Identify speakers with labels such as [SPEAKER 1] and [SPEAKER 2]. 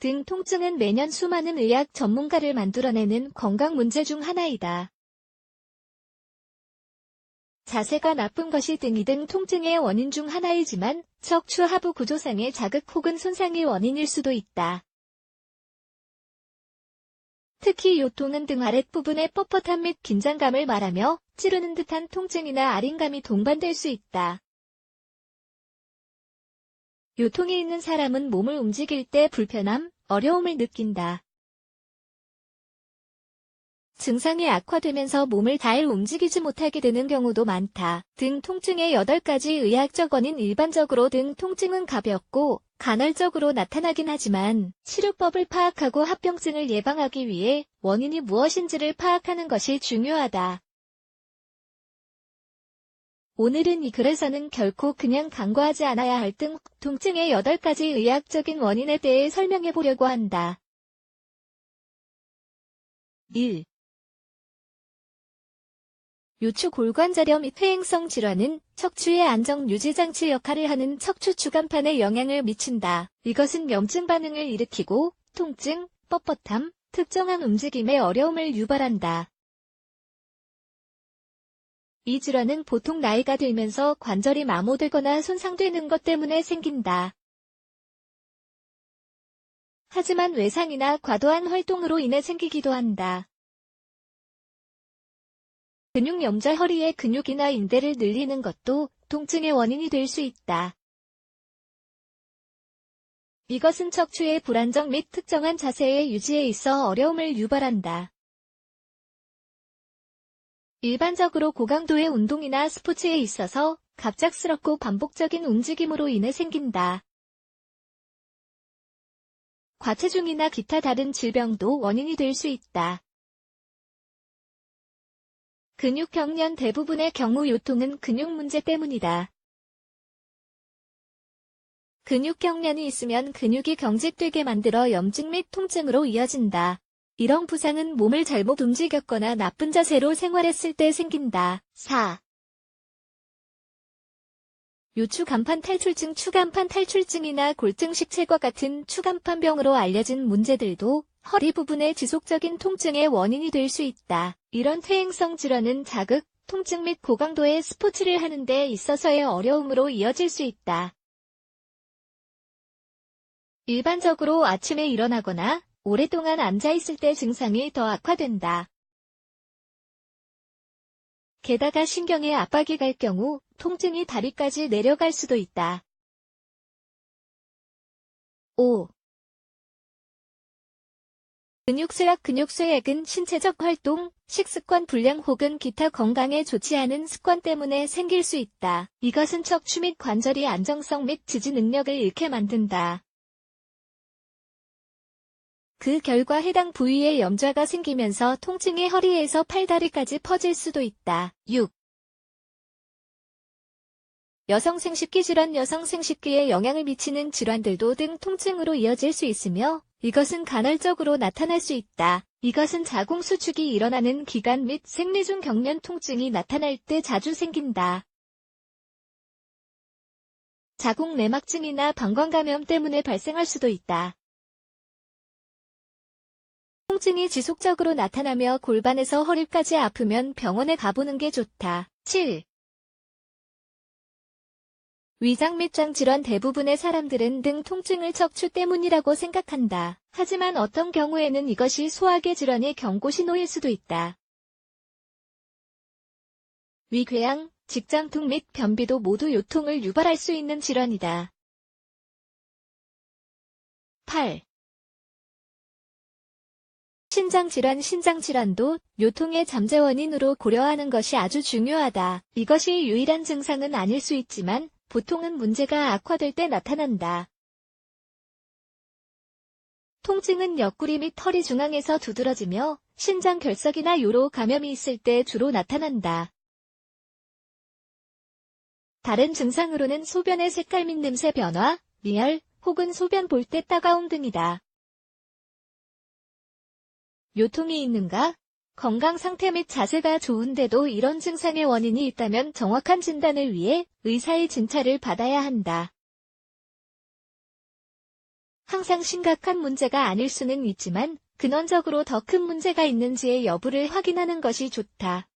[SPEAKER 1] 등 통증은 매년 수많은 의학 전문가를 만들어내는 건강 문제 중 하나이다. 자세가 나쁜 것이 등이 등 통증의 원인 중 하나이지만 척추 하부 구조상의 자극 혹은 손상의 원인일 수도 있다. 특히 요통은 등 아랫부분의 뻣뻣함 및 긴장감을 말하며 찌르는 듯한 통증이나 아린감이 동반될 수 있다. 요통이 있는 사람은 몸을 움직일 때 불편함, 어려움을 느낀다. 증상이 악화되면서 몸을 잘 움직이지 못하게 되는 경우도 많다. 등 통증의 8가지 의학적 원인 일반적으로 등 통증은 가볍고 간헐적으로 나타나긴 하지만 치료법을 파악하고 합병증을 예방하기 위해 원인이 무엇인지를 파악하는 것이 중요하다. 오늘은 이 글에서는 결코 그냥 간과하지 않아야 할 등 통증의 8가지 의학적인 원인에 대해 설명해 보려고 한다. 1. 요추 골관절염 및 회행성 질환은 척추의 안정 유지 장치 역할을 하는 척추 주간판에 영향을 미친다. 이것은 염증 반응을 일으키고 통증, 뻣뻣함, 특정한 움직임의 어려움을 유발한다. 이 질환은 보통 나이가 들면서 관절이 마모되거나 손상되는 것 때문에 생긴다. 하지만 외상이나 과도한 활동으로 인해 생기기도 한다. 근육 염좌 허리의 근육이나 인대를 늘리는 것도 통증의 원인이 될 수 있다. 이것은 척추의 불안정 및 특정한 자세의 유지에 있어 어려움을 유발한다. 일반적으로 고강도의 운동이나 스포츠에 있어서 갑작스럽고 반복적인 움직임으로 인해 생긴다. 과체중이나 기타 다른 질병도 원인이 될 수 있다. 근육 경련 대부분의 경우 요통은 근육 문제 때문이다. 근육 경련이 있으면 근육이 경직되게 만들어 염증 및 통증으로 이어진다. 이런 부상은 몸을 잘못 움직였거나 나쁜 자세로 생활했을 때 생긴다. 4. 요추 간판 탈출증 추간판 탈출증이나 골증식 체과 같은 추간판병으로 알려진 문제들도 허리 부분의 지속적인 통증의 원인이 될 수 있다. 이런 퇴행성 질환은 자극, 통증 및 고강도의 스포츠를 하는 데 있어서의 어려움으로 이어질 수 있다. 일반적으로 아침에 일어나거나 오랫동안 앉아있을 때 증상이 더 악화된다. 게다가 신경에 압박이 갈 경우 통증이 다리까지 내려갈 수도 있다. 5. 근육쇠약 근육쇠약은 신체적 활동, 식습관 불량 혹은 기타 건강에 좋지 않은 습관 때문에 생길 수 있다. 이것은 척추 및 관절이 안정성 및 지지 능력을 잃게 만든다. 그 결과 해당 부위에 염좌가 생기면서 통증이 허리에서 팔다리까지 퍼질 수도 있다. 6. 여성 생식기 질환 여성 생식기에 영향을 미치는 질환들도 등 통증으로 이어질 수 있으며 이것은 간헐적으로 나타날 수 있다. 이것은 자궁 수축이 일어나는 기간 및 생리 중 경련 통증이 나타날 때 자주 생긴다. 자궁 내막증이나 방광 감염 때문에 발생할 수도 있다. 통증이 지속적으로 나타나며 골반에서 허리까지 아프면 병원에 가보는 게 좋다. 7. 위장 및장 질환 대부분의 사람들은 등 통증을 척추 때문이라고 생각한다. 하지만 어떤 경우에는 이것이 소화계 질환의 경고 신호일 수도 있다. 위궤양, 직장통 및 변비도 모두 요통을 유발할 수 있는 질환이다. 8. 신장질환 신장질환도 요통의 잠재 원인으로 고려하는 것이 아주 중요하다. 이것이 유일한 증상은 아닐 수 있지만 보통은 문제가 악화될 때 나타난다. 통증은 옆구리 및 털이 중앙에서 두드러지며 신장 결석이나 요로 감염이 있을 때 주로 나타난다. 다른 증상으로는 소변의 색깔 및 냄새 변화, 미열, 혹은 소변 볼 때 따가움 등이다. 요통이 있는가? 건강 상태 및 자세가 좋은데도 이런 증상의 원인이 있다면 정확한 진단을 위해 의사의 진찰을 받아야 한다. 항상 심각한 문제가 아닐 수는 있지만 근원적으로 더 큰 문제가 있는지의 여부를 확인하는 것이 좋다.